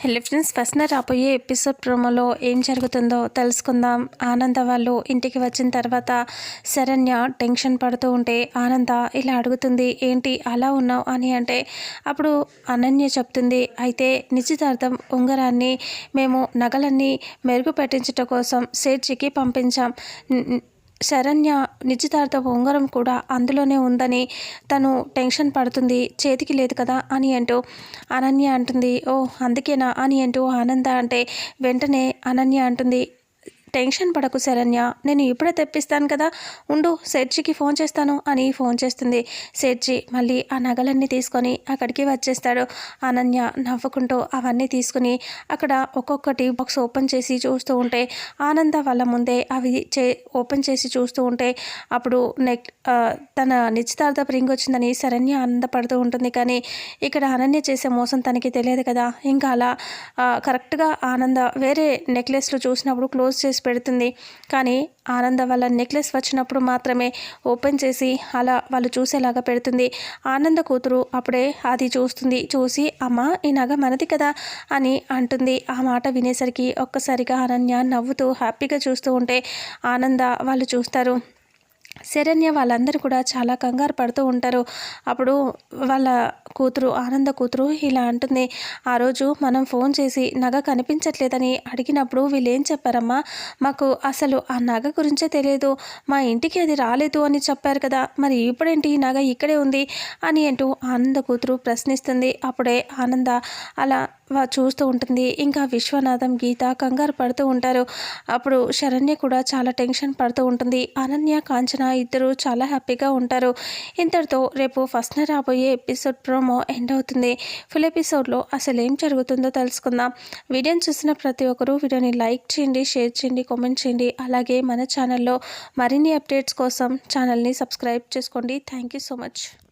Hello friends first రాబోయే episode ప్రోమోలో ఏం జరుగుతుందో తెలుసుకుందాం. ఆనంద వాళ్ళు ఇంటికి వచ్చిన తర్వాత శరణ్య టెన్షన్ పడుతూ ఉంటే ఆనంద ఇలా అడుగుతుంది ఏంటి అలా ఉన్నావు అని అంటే అప్పుడు అనన్య చెప్తుంది అయితే నిశ్చితార్థం ఉంగరాన్ని మేము నగలన్నీ మెరుగుపెట్టించడం కోసం సేట్జికి పంపించాం. శరణ్య నిశ్చితార్థ ఉంగరం కూడా అందులోనే ఉందని తను టెన్షన్ పడుతుంది చేతికి లేదు కదా అని అంటూ అనన్య అంటుంది. ఓ అందుకేనా అని అంటూ ఆనంద అంటే వెంటనే అనన్య అంటుంది. టెన్షన్ పడకు శరణ్య నేను ఇప్పుడే తెప్పిస్తాను కదా. ఉండు సెడ్జికి ఫోన్ చేస్తాను అని ఫోన్ చేస్తుంది. సెడ్జి మళ్ళీ ఆ నగలన్నీ తీసుకొని అక్కడికి వచ్చేస్తాడు. అనన్య నవ్వుకుంటూ అవన్నీ తీసుకుని అక్కడ ఒక్కొక్కటి బాక్స్ ఓపెన్ చేసి చూస్తూ ఉంటే ఆనంద వాళ్ళ ముందే అవి చే ఓపెన్ చేసి చూస్తూ ఉంటే అప్పుడు నెక్ తన నిశ్చితార్థ రింగ్ వచ్చిందని శరణ్య ఆనందపడుతూ ఉంటుంది. కానీ ఇక్కడ అనన్య చేసే మోసం తనకి తెలియదు కదా. ఇంకా అలా కరెక్ట్గా ఆనంద వేరే నెక్లెస్లు చూసినప్పుడు క్లోజ్ చేసి చేసి పెడుతుంది. కానీ ఆనంద వాళ్ళ నెక్లెస్ వచ్చినప్పుడు మాత్రమే ఓపెన్ చేసి అలా వాళ్ళు చూసేలాగా పెడుతుంది. ఆనంద కూతురు అప్పుడే అది చూస్తుంది. చూసి అమ్మ ఈ నగ మనది కదా అని అంటుంది. ఆ మాట వినేసరికి ఒక్కసారిగా అనన్య నవ్వుతూ హ్యాపీగా చూస్తూ ఉంటే ఆనంద వాళ్ళు చూస్తారు. శరణ్య వాళ్ళందరూ కూడా చాలా కంగారు పడుతూ ఉంటారు. అప్పుడు వాళ్ళ కూతురు ఆనంద కూతురు ఇలా అంటుంది ఆ రోజు మనం ఫోన్ చేసి నగ కనిపించట్లేదని అడిగినప్పుడు వీళ్ళు ఏం చెప్పారమ్మా? మాకు అసలు ఆ నగ గురించే తెలియదు. మా ఇంటికి అది రాలేదు అని చెప్పారు కదా. మరి ఇప్పుడేంటి? నగ ఇక్కడే ఉంది అని అంటూ ఆనంద కూతురు ప్రశ్నిస్తుంది. అప్పుడే ఆనంద అలా చూస్తూ ఉంటుంది. ఇంకా విశ్వనాథం గీత కంగారు పడుతూ ఉంటారు. అప్పుడు శరణ్య కూడా చాలా టెన్షన్ పడుతూ ఉంటుంది. అనన్య కాంచన ఇద్దరు చాలా హ్యాపీగా ఉంటారు. ఇంతటితో రేపు ఫస్ట్ రాబోయే ఎపిసోడ్ ప్రోమో ఎండ్ అవుతుంది. ఫుల్ ఎపిసోడ్లో అసలు ఏం జరుగుతుందో తెలుసుకుందాం. వీడియోని చూసిన ప్రతి ఒక్కరూ వీడియోని లైక్ చేయండి షేర్ చేయండి కామెంట్ చేయండి. అలాగే మన ఛానల్లో మరిన్ని అప్డేట్స్ కోసం ఛానల్ని సబ్స్క్రైబ్ చేసుకోండి. Thank you so much.